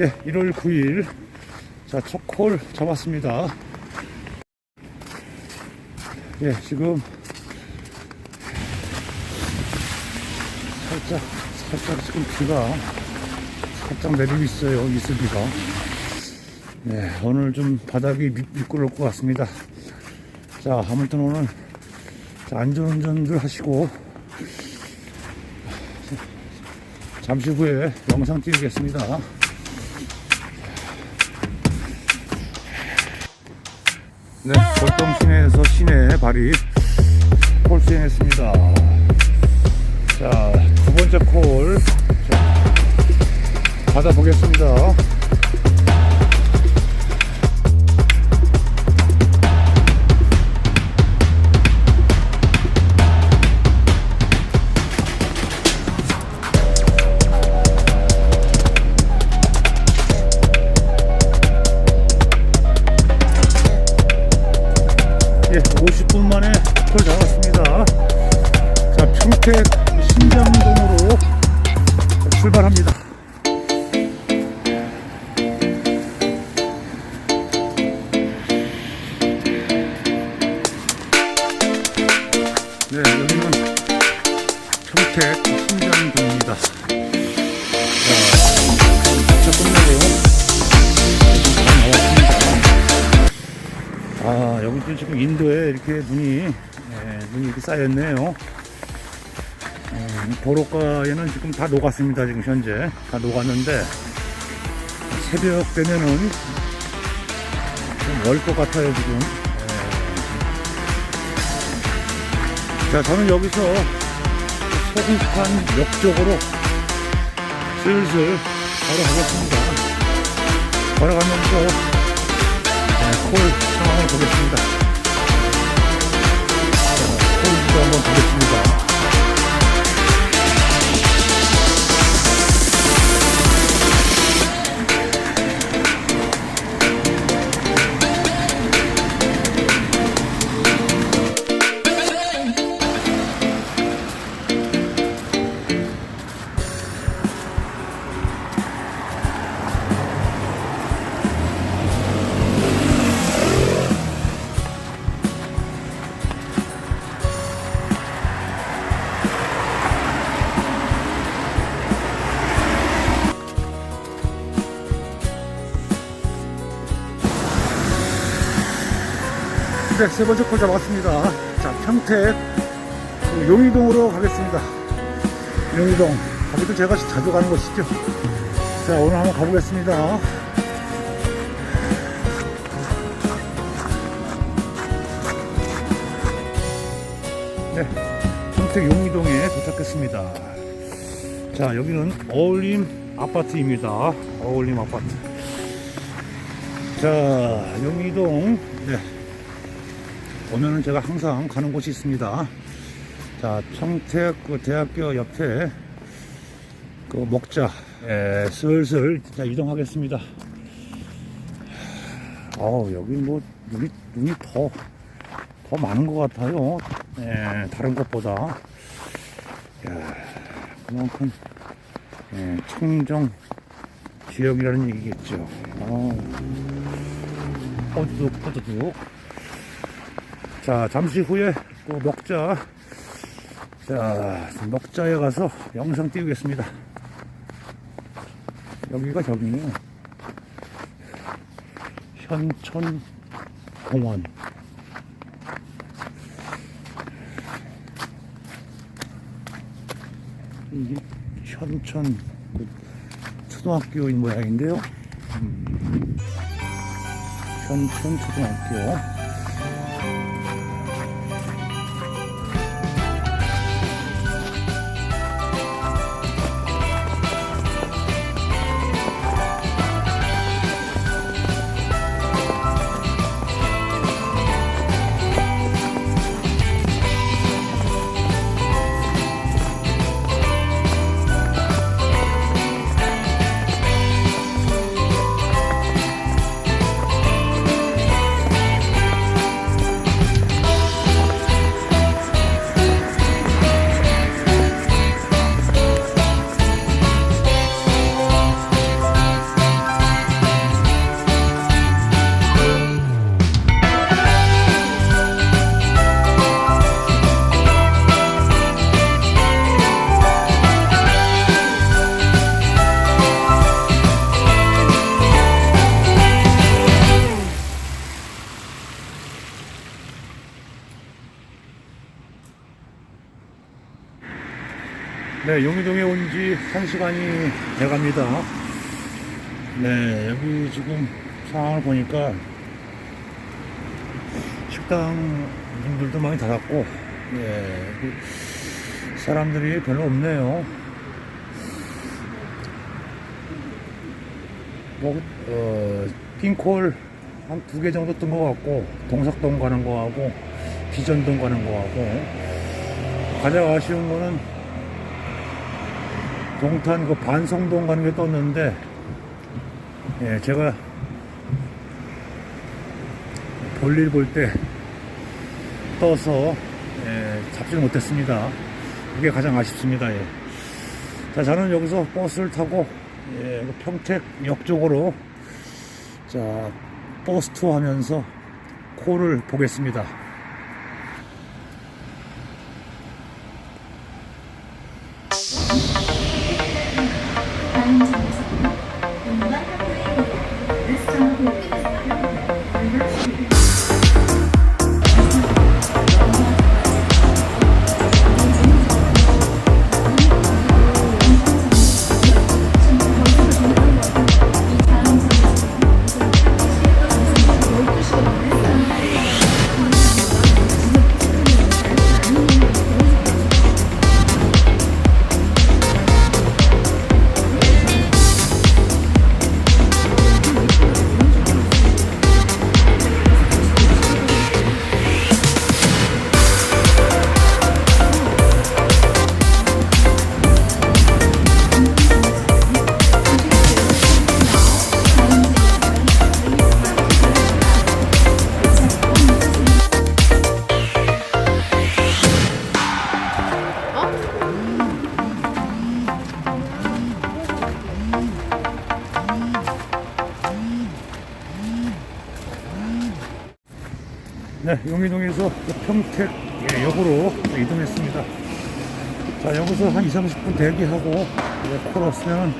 예, 1월 9일. 자, 첫콜 잡았습니다. 예, 지금 살짝, 살짝 지금 비가 살짝 내리고 있어요. 이슬비가. 네, 오늘 좀 바닥이 미, 미끄러울 것 같습니다. 자, 아무튼 오늘 자, 안전운전들 하시고 잠시 후에 영상 띄우겠습니다. 네, 골동 시내에서 시내 발이 콜 수행했습니다. 자, 두 번째 콜 자, 받아보겠습니다. 예, 50분 만에 콜 잡았습니다. 자, 평택 신장동으로 출발합니다. 지금 인도에 이렇게 눈이, 예, 눈이 이렇게 쌓였네요. 음, 도로가에는 지금 다 녹았습니다. 지금 현재. 다 녹았는데, 새벽 되면은 좀멀것 같아요, 지금. 예. 자, 저는 여기서 소금산 역 쪽으로 슬슬 걸어가겠습니다. 걸어가면서 네, 콜 상황을 보겠습니다. 한번 보겠습니다. 네, 세 번째 콜 잡았습니다. 자, 평택 그 용의동으로 가겠습니다. 용의동. 거기도 제가 자주 가는 곳이죠. 자, 오늘 한번 가보겠습니다. 네, 평택 용의동에 도착했습니다. 자, 여기는 어울림 아파트입니다. 어울림 아파트. 자, 용의동. 네. 오면은 제가 항상 가는 곳이 있습니다. 자, 평택 그 대학교 옆에 그 목자, 예, 슬슬 자, 이동하겠습니다. 어우, 여기 뭐, 눈이, 눈이 더, 더 많은 것 같아요. 예, 다른 것보다. 야, 그만큼, 예, 청정 지역이라는 얘기겠죠. 어, 호두둑, 호두둑. 자, 잠시 후에 또 먹자. 자, 먹자에 가서 영상 띄우겠습니다. 여기가 저기네요. 현천 공원. 이게 현천 그 초등학교인 모양인데요. 음, 현천 초등학교. 네, 용의동에 온지 한시간이 돼갑니다. 네, 여기 지금 상황을 보니까 식당 분들도 많이 닫았고, 네, 그 사람들이 별로 없네요. 뭐, 어, 핑콜 한 두 개 정도 뜬 것 같고, 동삭동 가는 거 하고, 비전동 가는 거 하고, 가장 아쉬운 거는 동탄 그 반성동 가는 게 떴는데, 예, 제가 볼일 볼 때 떠서 예, 잡지를 못했습니다. 그게 가장 아쉽습니다. 예. 자, 저는 여기서 버스를 타고 예, 그 평택역 쪽으로 자 버스 투어 하면서 코를 보겠습니다. 네, 용인동에서 평택 예, 역으로 이동했습니다. 자, 여기서 한 2, 30분 대기하고 예, 코러스면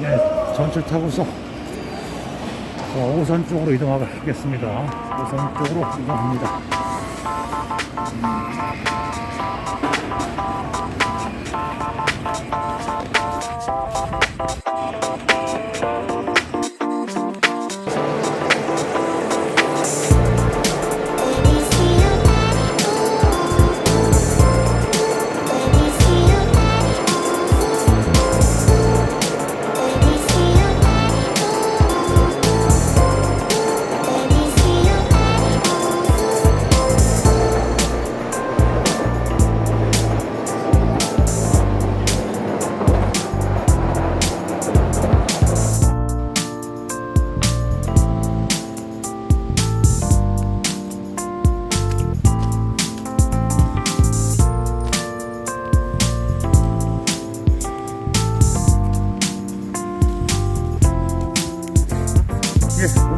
예, 전철 타고서 자, 오산 쪽으로 이동하겠습니다. 오산 쪽으로 이동합니다.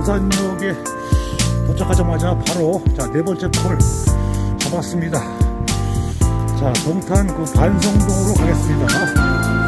예, 오산역에 도착하자마자 바로 자, 네 번째 콜 잡았습니다. 자, 동탄 그 반성동으로 가겠습니다.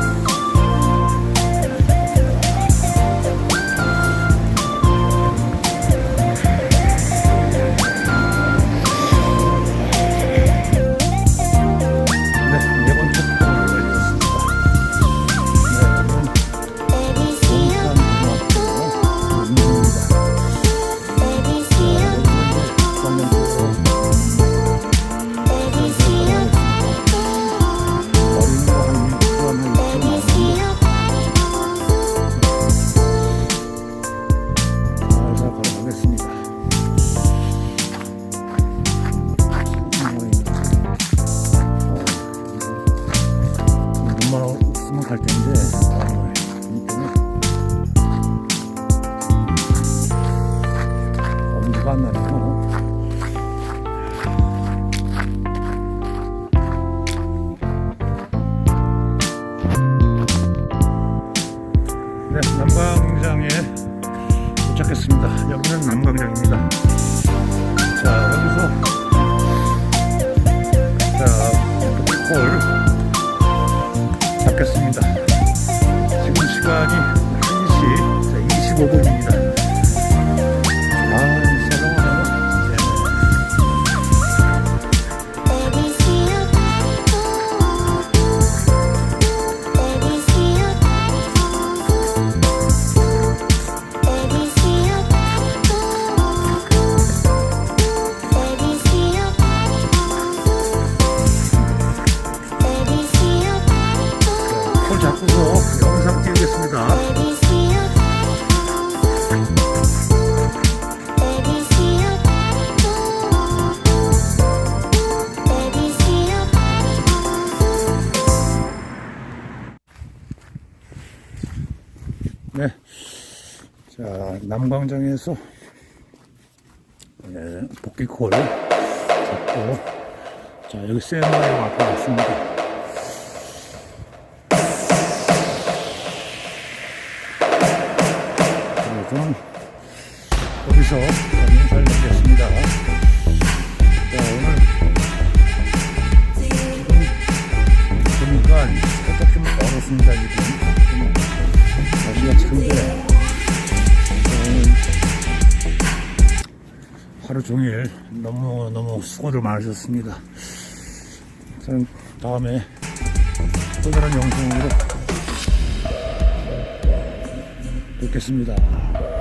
남광장에서 네, 복귀콜을 잡고 자, 여기 세마리 앞에 왔습니다. 자, 저는 여기서 인사를 드리겠습니다. 자, 오늘 지금 보니까 좀 얼었습니다, 지금. 날씨가 찬데 오늘 하루 종일 너무 너무 수고를 많으셨습니다. 저는 다음에 또 다른 영상으로 뵙겠습니다.